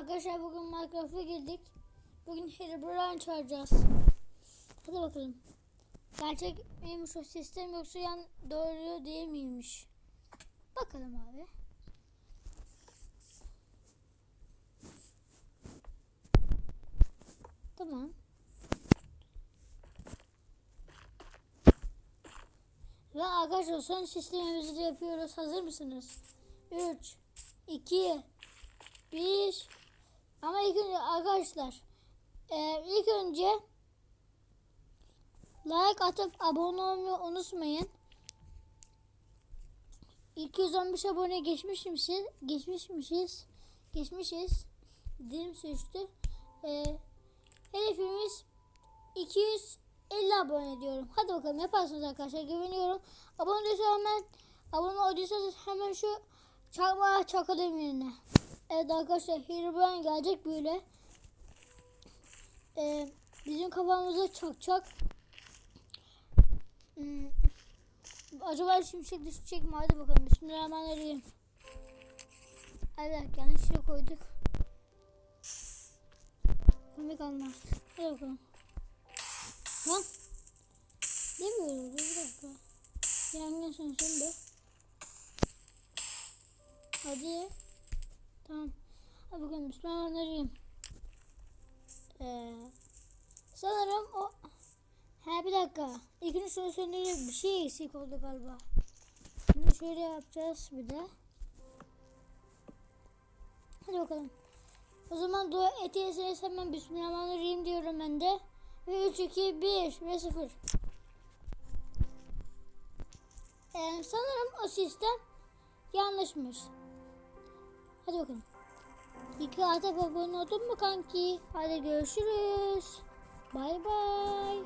Arkadaşlar bugün Minecraft'a girdik. Bugün Herobrine çağıracağız. Hadi bakalım. Gerçek miymiş o sistem yoksa yan doğru değil miymiş? Bakalım abi. Tamam. Ve arkadaşlar son sistemimizi de yapıyoruz. Hazır mısınız? 3, 2, 1. Ama ilk önce arkadaşlar e, ilk önce like atıp abone olmayı unutmayın. 215 abone geçmişmişiz. Geçmişmişiz. Geçmişiz. Dilim sürçtü. E, hedefimiz 250 abone diyorum. Hadi bakalım yaparsınız arkadaşlar. Güveniyorum. Abone değilse hemen abone olduysanız hemen şu çakma çakalım yerine. Evet arkadaşlar Herobrine gelecek böyle. Ee, bizim kafamıza çakacak. Hmm. Acaba şimşek düşecek mi? Hadi bakalım. Bismillahirrahmanirrahim. Evet yanlışlıkla koyduk. Komik olmaz. Hadi bakalım. Lan. Böyle? Bir dakika. Yangın sönsün bir. Hadi. Bakalım Bismillahirrahmanirrahim. Ee, sanırım o... Ha bir dakika. İkinci soru söndürüyor. Bir şey eksik oldu galiba. Şimdi şöyle yapacağız bir de. Hadi bakalım. O zaman dua etiyseniz hemen Bismillahirrahmanirrahim diyorum ben de. Ve 3, 2, 1 ve 0. Ee, sanırım o sistem yanlışmış. Hadi bakalım. İki atak abone oldun mu kanki? Hadi görüşürüz. Bay bay.